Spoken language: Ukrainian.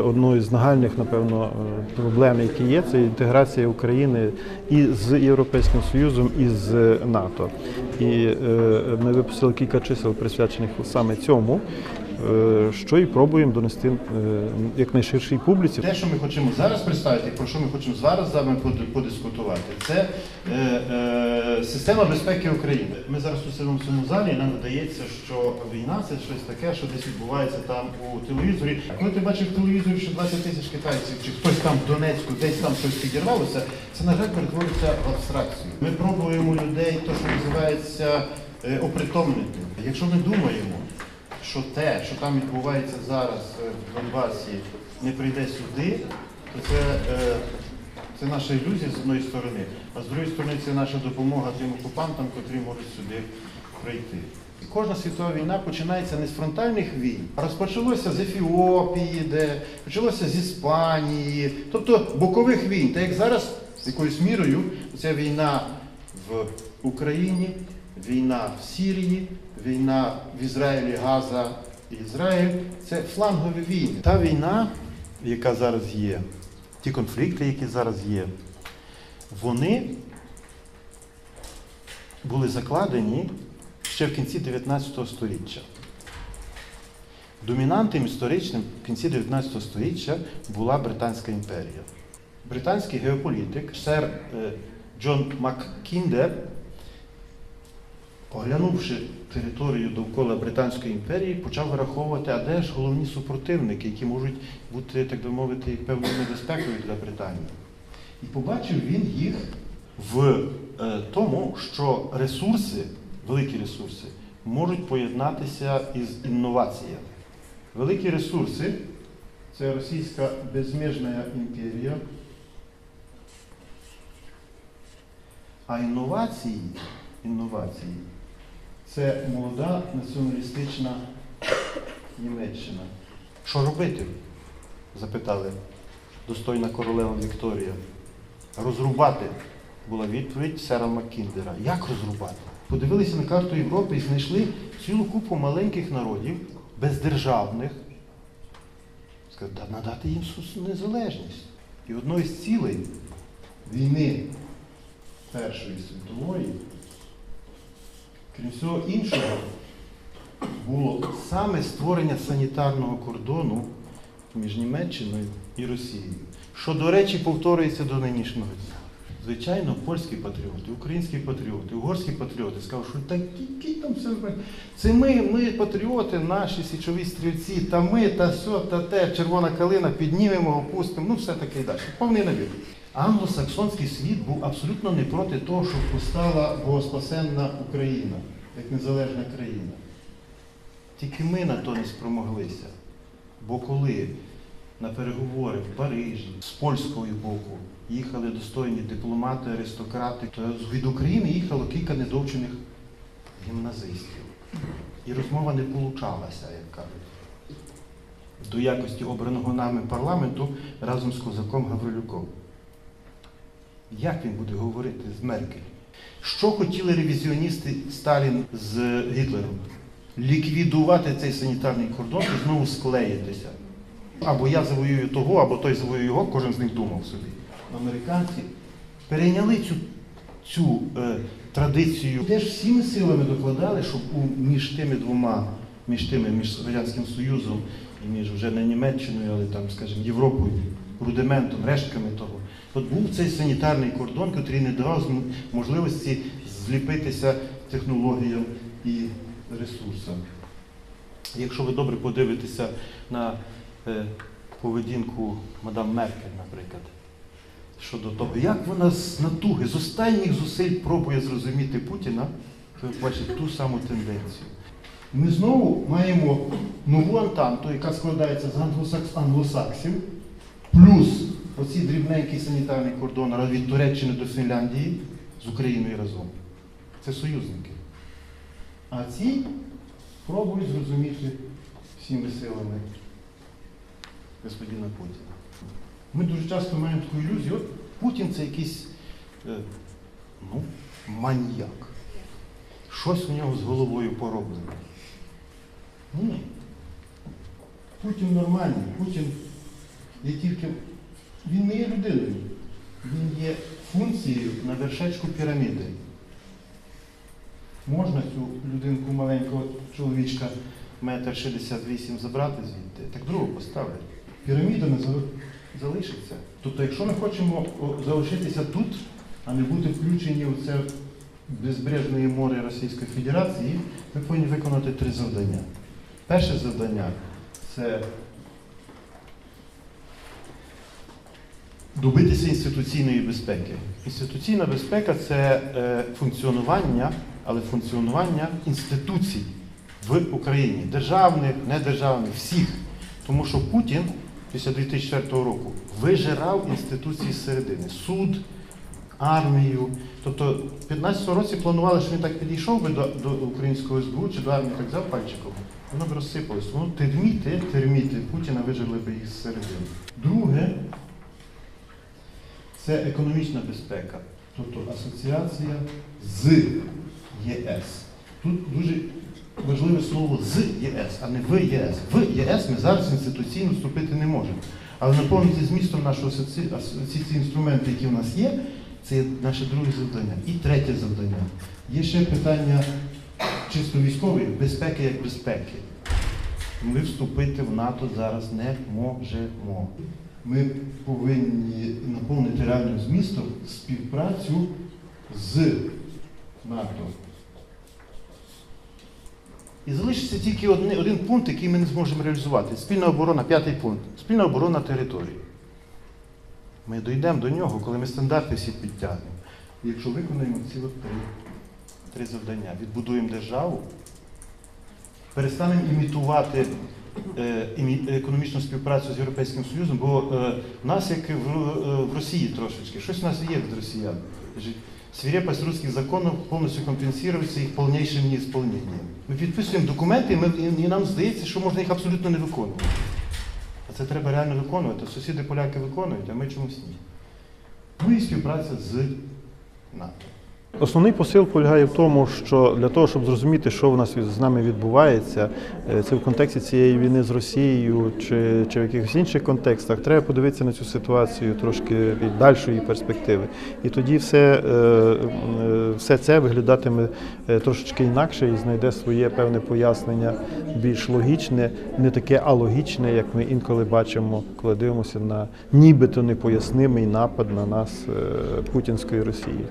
одною з нагальних, напевно, е, проблем, які є, це інтеграція України і з Європейським Союзом, і з НАТО. І е, ми випустили кілька чисел, присвячених саме цьому, е, що і пробуємо донести е, якнайширшій публіці. Те, що ми хочемо зараз представити, про що ми хочемо зараз з вами подискутувати, це система безпеки України. Ми зараз в цьому залі, і нам видається, що війна це щось таке, що десь відбувається там у телевізорі. Коли ти бачив в телевізорі, що 20 тисяч китайців чи хтось там в Донецьку, десь там щось підірвалося, це на жаль перетворюється в абстракцію. Ми пробуємо людей, то що називається е, опритомнити. Якщо ми думаємо, що те, що там відбувається зараз е, в Донбасі, не прийде сюди, то це, е, це наша ілюзія з одної сторони, а з другої сторони це наша допомога тим окупантам, котрі можуть сюди прийти. І кожна світова війна починається не з фронтальних війн, а розпочалося з Ефіопії, де почалося з Іспанії, тобто бокових війн. Та як зараз якоюсь мірою ця війна в Україні, війна в Сирії, війна в Ізраїлі, Газа і Ізраїль це флангові війни. Та війна, яка зараз є, ті конфлікти, які зараз є, вони були закладені ще в кінці 19 століття. Домінантом історичним в кінці 19 століття була Британська імперія. Британський геополітик сер е, Джон Маккіндер, оглянувши територію довкола Британської імперії, почав вираховувати, а де ж головні супротивники, які можуть бути, так би мовити, певною небезпекою для Британії. І побачив він їх в е, тому, що ресурси, великі ресурси, можуть поєднатися із інноваціями. Великі ресурси це російська безмежна імперія. А інновації, інновації це молода націоналістична Німеччина. Що робити? запитали достойна королева Вікторія. Розрубати була відповідь сера Маккіндера. Як розрубати? Подивилися на карту Європи і знайшли цілу купу маленьких народів, бездержавних. Сказали, надати їм незалежність. І одною з цілей війни Першої світової, крім всього іншого, було саме створення санітарного кордону між Німеччиною і Росією, що, до речі, повторюється до нинішнього дня. Звичайно, польські патріоти, українські патріоти, угорські патріоти скажуть, що так які там все. Це ми, ми патріоти, наші січові стрільці, та ми, та сьо, та те, червона калина, піднімемо, опустимо, ну все таке і далі. Повний набір. Англосаксонський світ був абсолютно не проти того, щоб постала богоспасенна Україна, як незалежна країна. Тільки ми на то не спромоглися. Бо коли на переговори в Парижі з польського боку їхали достойні дипломати, аристократи, то від України їхало кілька недовчених гімназистів. І розмова не получалася, як кажуть. До якості обраного нами парламенту разом з козаком Гаврилюком. Як він буде говорити з Меркель? Що хотіли ревізіоністи Сталін з Гітлером? Ліквідувати цей санітарний кордон і знову склеїтися. Або я завоюю того, або той завоює його, кожен з них думав собі. Американці перейняли цю, цю е, традицію. Теж всіми силами докладали, щоб у, між тими двома, між тими, між Радянським Союзом і між вже не Німеччиною, але там, скажімо, Європою, рудиментом, рештками того. От був цей санітарний кордон, який не давав можливості зліпитися технологіям і ресурсам. Якщо ви добре подивитеся на е, поведінку мадам Меркель, наприклад, щодо того, як вона з натуги, з останніх зусиль пробує зрозуміти Путіна, то ви бачите ту саму тенденцію. Ми знову маємо нову антанту, яка складається з англосакс- англосаксів, плюс оці дрібненькі санітарні кордони від Туреччини до Фінляндії з Україною разом. Це союзники. А ці пробують зрозуміти всіми силами господина Путіна. Ми дуже часто маємо таку ілюзію, от Путін це якийсь е, ну, маньяк. Щось у нього з головою пороблено. Ні. Путін нормальний, Путін є тільки він не є людиною, він є функцією на вершечку піраміди. Можна цю людинку маленького чоловічка метр 68 забрати звідти, так другу поставлять. Піраміда не залишиться. Тобто, якщо ми хочемо залишитися тут, а не бути включені у це безбрежне море Російської Федерації, ми повинні виконати три завдання. Перше завдання це добитися інституційної безпеки. Інституційна безпека це е, функціонування, але функціонування інституцій в Україні, державних, недержавних, всіх. Тому що Путін після 2004 року вижирав інституції зсередини. Суд, армію. Тобто в 15 році планували, що він так підійшов би до, до українського СБУ чи до армії, так взяв пальчиком, воно б розсипалось. Воно терміти, терміти Путіна вижили би їх зсередини. Друге, це економічна безпека, тобто асоціація з ЄС. Тут дуже важливе слово з ЄС, а не в ЄС. В ЄС ми зараз інституційно вступити не можемо. Але наповнити змістом нашого асоці- асоці- ці інструменти, які в нас є, це наше друге завдання. І третє завдання. Є ще питання чисто військової безпеки як безпеки. Ми вступити в НАТО зараз не можемо. Ми повинні наповнити реальним змістом співпрацю з НАТО. І залишиться тільки один, один пункт, який ми не зможемо реалізувати. Спільна оборона, п'ятий пункт. Спільна оборона території. Ми дійдемо до нього, коли ми стандарти всі підтягнемо. Якщо виконаємо ці три, три завдання, відбудуємо державу, перестанемо імітувати імі- економічну співпрацю з Європейським Союзом, бо е, в нас, як в, е, в Росії трошечки, щось у нас є від росіян. Свирепость русских законов повністю компенсується їх повнішим неісполненням. Ми підписуємо документи, і, ми, і нам здається, що можна їх абсолютно не виконувати. А це треба реально виконувати. Сусіди поляки виконують, а ми чомусь ні. Ну і співпраця з НАТО. Основний посил полягає в тому, що для того, щоб зрозуміти, що в нас з нами відбувається, е, це в контексті цієї війни з Росією чи, чи в якихось інших контекстах, треба подивитися на цю ситуацію трошки від дальшої перспективи. І тоді все, е, е, все це виглядатиме трошечки інакше і знайде своє певне пояснення більш логічне, не таке алогічне, як ми інколи бачимо, коли дивимося на нібито непояснимий напад на нас путінської Росії.